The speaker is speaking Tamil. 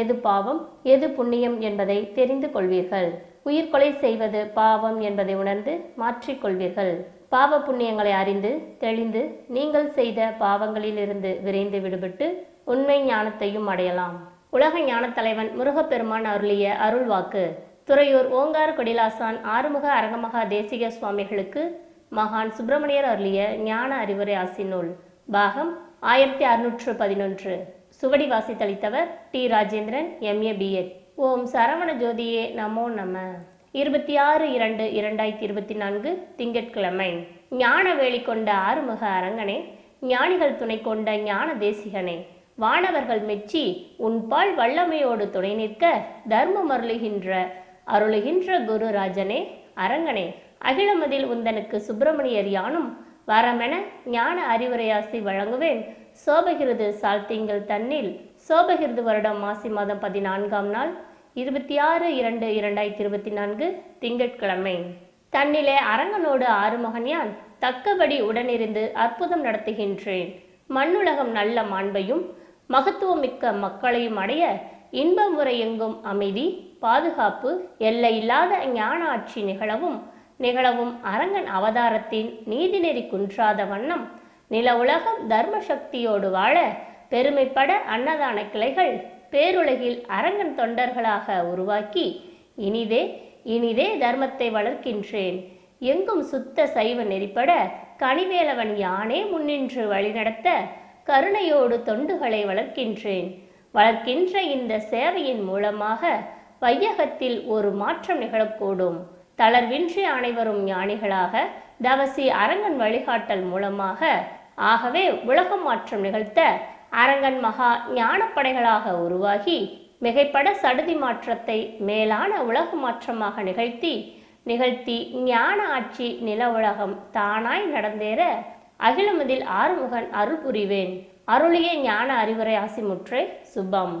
எது பாவம் எது புண்ணியம் என்பதை தெரிந்து கொள்வீர்கள். உயிர்கொலை செய்வது பாவம் என்பதை உணர்ந்து மாற்றிக்கொள்வீர்கள் பாவ புண்ணியங்களை அறிந்து தெளிந்து நீங்கள் செய்த பாவங்களிலிருந்து விரைந்து விடுபட்டு உண்மை ஞானத்தையும் அடையலாம். உலக ஞானத் தலைவன் முருகப்பெருமான் அருளிய அருள் வாக்கு துறையூர் ஓங்கார கொடிலாசான் ஆறுமுக அரங்கமகா தேசிக சுவாமிகளுக்கு மகான் சுப்பிரமணியர் அருளிய ஞான அறிவுரை ஆசி நூல் பாகம் ஆயிரத்தி அறுநூற்று பதினொன்று. சுவடி வாசித்தளித்தவர் டி ராஜேந்திரன் எம்ஏ பிஎட் ஓம் சரவண ஜோதியே நமோ நம. இருபத்தி ஆறு இரண்டு இரண்டாயிரத்தி இருபத்தி நான்கு திங்கட்கிழமை. ஞான வேலி கொண்ட ஆறுமுக அரங்கனே ஞானிகள் துணை கொண்ட ஞான தேசிகனே. வானவர்கள் மெச்சி உன்பால் வல்லமையோடு துணை நிற்க தர்மம் அருளுகின்ற அருளுகின்ற குரு ராஜனே அரங்கனே. அகிலமதில் உந்தனுக்கு சுப்பிரமணியர் யானும் வரமென ஞான அறிவுரையாசி வழங்குவேன். சோபகிருது சால்திங்கள் தன்னில். சோபகிருது வருடம் மாசி மாதம் பதினான்காம் நாள் இருபத்தி ஆறு இரண்டு இரண்டாயிரத்தி இருபத்தி நான்கு திங்கட்கிழமை. தன்னிலே அரங்கனோடு ஆறுமகன்யான் தக்கபடி உடனிருந்து அற்புதம் நடத்துகின்றேன். மண்ணுலகம் நல்ல மாண்பையும் மகத்துவமிக்க மக்களையும் அடைய இன்பம் முறை எங்கும் அமைதி பாதுகாப்பு எல்லையில்லாத ஞான ஆட்சி நிகழவும் நிகழவும் அரங்கன் அவதாரத்தின் நீதிநெறி குன்றாத வண்ணம். நில உலகம் தர்ம சக்தியோடு வாழ பெருமைப்பட அன்னதான கிளைகள் பேருலகில் அரங்கன் தொண்டர்களாக உருவாக்கி இனிதே இனிதே தர்மத்தை வளர்க்கின்றேன். எங்கும் சுத்த சைவ நெறிப்பட கனிவேலவன் யானே முன்னின்று வழிநடத்த கருணையோடு தொண்டுகளை வளர்க்கின்றேன். வளர்க்கின்ற இந்த சேவையின் மூலமாக வையகத்தில் ஒரு மாற்றம் நிகழக்கூடும். தளர்வின்றி அனைவரும் ஞானிகளாக தவசி அரங்கன் வழிகாட்டல் மூலமாக ஆகவே உலக மாற்றம் நிகழ்த்த அரங்கன் மகா ஞானப்படைகளாக உருவாகி மிகைப்பட சடுதி மாற்றத்தை மேலான உலக மாற்றமாக நிகழ்த்தி நிகழ்த்தி ஞான ஆட்சி நில உலகம் தானாய் நடந்தேற அகிலமதில் ஆறுமுகன் அருள் புரிவேன். அருளிய ஞான அறிவுரை ஆசிமுற்றே சுபம்.